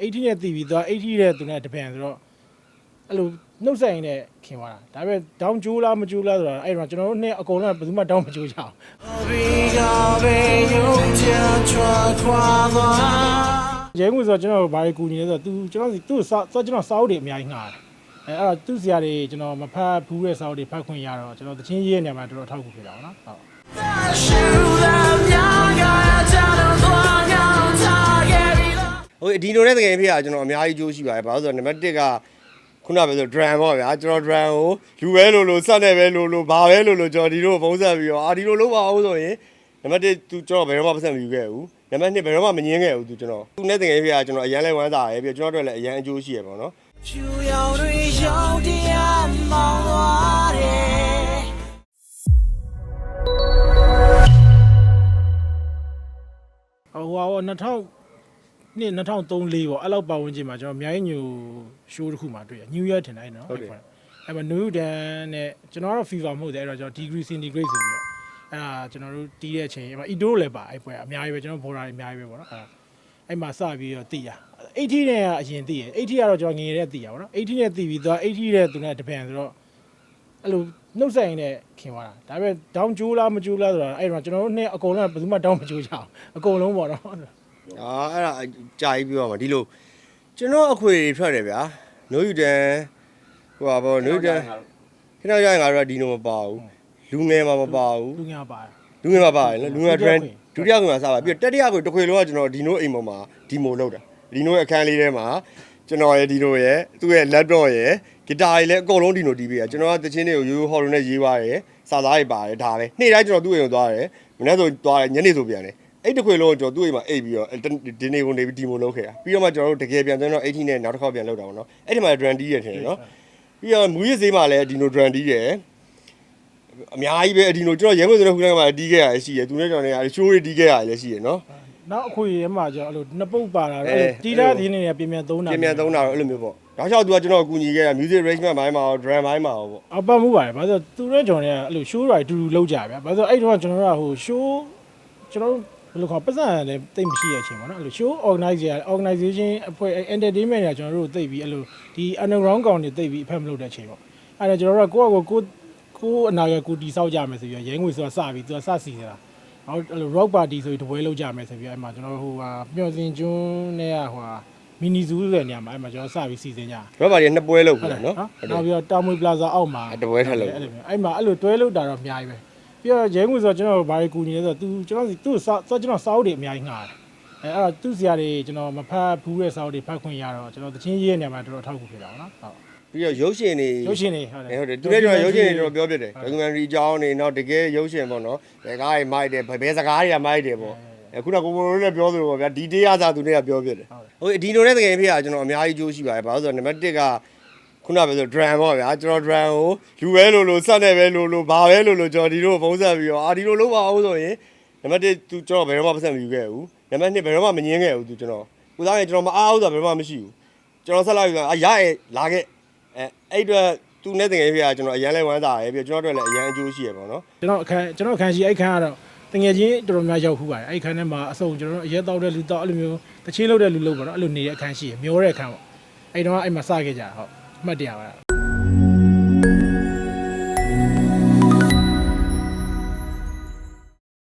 80နဲ့တည်ပြီးသွား80တဲ့သူနဲ့တပံဆိုတော့အဲ့လိုနှုတ်ဆက်ရင်လည်းခင်သွားတာဒါပေမဲ့ဒေါင်းကျိုးလားမကျိုးလားဆိုတာအဲ့တော့ကျွန်တော်တို့နှစ်အကုန်လုံးဘယ်သူမှဒေါင်းမကျိုးကြအောင်ရဲငွေဆိုတော့ကျွန်တော်ဘာတွေကူညီလဲဆိုတော့ तू ကျွန်တော်စီသူ့စာဆိုကျွန်တော်စာအုပ်တွေအများကြီးငှားတယ်အဲအဲ့တော့သူ့ဆရာတွေကျွန်တော်မဖတ်ဘူးတဲ့စာအုပ်တွေဖတ်ခွင့်ရတော့ကျွန်တော်တချင်းရေးရနေမှာတော်တော်အထောက်အကူဖြစ်တာပေါ့နော်ဟုတ် ဒီလိုနဲ့တကယ်ဖြစ်ရကျွန်တော်အများကြီးကြိုးရှိပါတယ်ဘာလို့ဆိုတော့နံပါတ်1ကခုနပဲဆို drum ပေါ့ဗျာကျွန်တော် drum ကိုလူပဲလို့လို့စက်နဲ့ပဲလို့လို့ဘာပဲလို့လို့ကျွန်တော်ဒီလိုပုံစံပြီးတော့အာဒီလိုလုပ်ပါအောင်ဆိုရင်နံပါတ်1သူကျွန်တော်ဘယ်တော့မှပတ်စံမယူခဲ့ဘူးနံပါတ်2ဘယ်တော့မှမငင်းခဲ့ဘူးသူကျွန်တော်သူနဲ့တကယ်ဖြစ်ရကျွန်တော်အရန်လဲဝမ်းသာတယ်ပြီးတော့ကျွန်တော်တို့လည်းအရန်အကျိုးရှိရပေါ့နော်ဟိုဟာ2000 နှစ်2003 4ပေါ့အဲ့လောက်ပတ်ဝန်းကျင်မှာကျွန်တော်အများကြီးညိုရှိုးတစ်ခုမှတွေ့ရ New Year ထင်တယ်နော်အဲ့မှာ New Dan နဲ့ကျွန်တော်ကတော့ fever မဟုတ်တယ်အဲ့တော့ကျွန်တော် degree centigrade ဆိုပြီးတော့အဲ့ဒါကျွန်တော်တို့တီးတဲ့အချိန်အဲ့မှာ Edo လည်းပါအဲ့ပွဲအများကြီးပဲကျွန်တော် border တွေအများကြီးပဲပေါ့နော်အဲ့အဲ့မှာစပြီးတော့တီးရ80နဲ့ကအရင်တီးရ80ကတော့ကျွန်တော်ငယ်ရက်တီးရပါတော့80နဲ့တီးပြီးသွား80တဲ့သူနဲ့တပံဆိုတော့အဲ့လိုနှုတ်ဆက်ရင်လည်းခင်သွားတာဒါပေမဲ့ဒေါင်းကျိုးလားမကျိုးလားဆိုတာအဲ့တော့ကျွန်တော်တို့နှစ်အကုန်လုံးဘယ်သူမှဒေါင်းမကျိုးကြအောင်အကုန်လုံးပေါ့နော် အာအဲ့ဒါကြာကြီးပြောမှာဒီလိုကျွန်တော်အခွေတွေထွက်တယ်ဗျာနိုးယူတန်ဟိုပါဘောနိုးယူတန်ခဏရရင်ငါတို့ကဒီလိုမပါဘူးလူငယ်မှာမပါဘူးလူညာပါတယ်လူငယ်မှာပါတယ်နော်လူငယ် trend ဒုတိယခွေမှာစပါပြီးတော့တတိယခွေတစ်ခွေလုံးကကျွန်တော်ဒီနိုးအိမ်ပေါ်မှာဒီမိုလောက်တာဒီနိုးရဲ့အခန်းလေးထဲမှာကျွန်တော်ရဲ့ဒီနိုးရဲ့သူ့ရဲ့ laptop ရဲ့ဂီတာတွေလည်းအကုန်လုံးဒီနိုးတီးပေးရကျွန်တော်ကတချင်းတွေကိုရိုးရိုးဟော်လိုနဲ့ရေးပါတယ်စာသားတွေပါတယ်ဒါပဲနေ့တိုင်းကျွန်တော်သူ့အိမ်ကိုသွားတယ်မနေ့ဆိုသွားတယ်ညနေဆိုပြန်တယ် အဲ့တစ်ခွေလုံးကိုကျွန်တော်သူ့အိမ်မှာအိပ်ပြီးတော့ဒီနေ့ကုန်နေပြီးဒီမိုလောက်ခဲ့တာပြီးတော့မှကျွန်တော်တို့တကယ်ပြန်သွင်းတော့80နဲ့နောက်တစ်ခေါက်ပြန်လောက်တာပေါ့နော်အဲ့ဒီမှာ drum တီးရထင်တယ်နော်ပြီးတော့မူရစ်ဈေးမှာလည်းဒီနို drum တီးတယ်အများကြီးပဲအဒီလိုကျွန်တော်ရဲမွေဆိုတဲ့ခုနကမှတီးခဲ့ရတယ်ရှိရယ်သူနဲ့ကျွန်တော်နဲ့ရှိုးတွေတီးခဲ့ရတယ်လည်းရှိရယ်နော်နောက်အခွေရဲမှာကျတော့အဲ့လိုနှစ်ပုတ်ပါတာတော့အဲအဲ့လိုတီးတာဒီနေ့ကပြင်ပြန်သုံးတာပြင်ပြန်သုံးတာတော့အဲ့လိုမျိုးပေါ့နောက်လျှောက်သူကကျွန်တော်အကူညီခဲ့တာ music arrangement ဘိုင်းမှာရော drum ဘိုင်းမှာရောပေါ့အပတ်မှုပါတယ်ဘာလို့လဲသူနဲ့ကျွန်တော်တွေကအဲ့လို show တွေတူတူလောက်ကြဗျာဘာလို့လဲအဲ့တော့ကျွန်တော်တို့ကဟို show ကျွန်တော်တို့ဘ ယ်လိုခေါ်ပတ်စံလည်းတိတ်မရှိတဲ့အချိန်ပေါ့နော်အဲ့လို show organizer organization အဖွဲ့ entertainment တွေကကျွန်တော်တို့သိပြီးအဲ့လိုဒီ underground ကောင်တွေသိပြီးအဖက်မလုပ်တဲ့အချိန်ပေါ့အဲ့ဒါကျွန်တော်တို့ကကိုယ့်အကိုကိုကိုအနာကကိုတီဆောက်ကြမယ်ဆိုပြီးရဲငွေဆိုတာစပြီးသူကစစီနေတာနောက်အဲ့လို rock party ဆိုပြီးတပွဲလုပ်ကြမယ်ဆိုပြီးအဲ့မှာကျွန်တော်ဟိုဟာမျောစင်ကျွန်းနဲ့ဟိုဟာမီနီဇူးဆိုတဲ့နေရာမှာအဲ့မှာကျွန်တော်စပြီးစီစဉ်ကြရောဘာတွေနှစ်ပွဲလုပ်ဟုတ်ပြီတယ်နော်နော်နောက်ပြီးတော့တာမွေပလာဇာအောက်မှာအဲ့တပွဲထပ်လုပ်အဲ့လိုမျိုးအဲ့မှာအဲ့လိုတွဲလို့တာတော့အများကြီးပဲ ပြီးတော့ရဲငွေဆိုတော့ကျွန်တော်ဘာတွေကူညီလဲဆိုတော့ तू ကျွန်တော်စီသူ့စာဆိုကျွန်တော်စာအုပ်တွေအများကြီးငှားတယ်အဲအဲ့တော့သူ့ဆရာတွေကျွန်တော်မဖတ်ဘူးတဲ့စာအုပ်တွေဖတ်ခွင့်ရတော့ကျွန်တော်တချင်းရေးရနေမှာတော်တော်အထောက်အကူဖြစ်တာပေါ့နော်ဟုတ်ပြီးတော့ရုပ်ရှင်တွေရုပ်ရှင်တွေဟုတ်တယ်ဟုတ်တယ်သူလည်းကျွန်တော်ရုပ်ရှင်တွေကျွန်တော်ပြောပြတယ် documentary အကြောင်းတွေနောက်တကယ်ရုပ်ရှင်ပေါ့နော်ဘယ်ကားတွေမိုက်တယ်ဘယ်စကားတွေကမိုက်တယ်ပေါ့အခုနကကိုကိုရိုးနဲ့ပြောသလိုပေါ့ဗျာဒီတေးရစာသူတွေကပြောပြတယ်ဟိုဒီလိုနဲ့တကယ်ဖြစ်ရကျွန်တော်အများကြီးကြိုးရှိပါတယ်ဘာလို့ဆိုတော့နံပါတ်1က ခုနပဲဆို drum ပေါ့ဗျာကျွန်တော် drum ကိုလူပဲလို့လို့စက်နဲ့ပဲလို့လို့ဘာပဲလို့လို့ကျွန်တော်ဒီလိုပုံစံပြီးတော့အာဒီလိုလုပ်ပါအောင်ဆိုရင်နံပါတ်1သူကျွန်တော်ဘယ်တော့မှပတ်စံမယူခဲ့ဘူးနံပါတ်2ဘယ်တော့မှမငင်းခဲ့ဘူးသူကျွန်တော်ကိုသားရဲ့ကျွန်တော်မအားဘူးဆိုတာဘယ်တော့မှမရှိဘူးကျွန်တော်ဆက်လိုက်ပြီးတော့အာရရဲ့လာခဲ့အဲအဲ့အတွက်သူနဲ့တကယ်ဖြစ်ရကျွန်တော်အရန်လဲဝမ်းသာတယ်ပြီးတော့ကျွန်တော်တို့လည်းအရန်အကျိုးရှိရပေါ့နော်ကျွန်တော်အခန်းကျွန်တော်အခန်းရှိအဲ့ခန်းကတော့တငယ်ချင်းတော်တော်များရောက်ခူးပါတယ်အဲ့ခန်းထဲမှာအစုံကျွန်တော်တို့အရက်တောက်တဲ့လူတောက်အဲ့လိုမျိုးတချင်းလုပ်တဲ့လူလုပ်ပေါ့နော်အဲ့လိုနေတဲ့အခန်းရှိရမျောတဲ့အခန်းပေါ့အဲ့တော့အဲ့မှာစခဲ့ကြတာဟုတ် အမှတ်တရပါ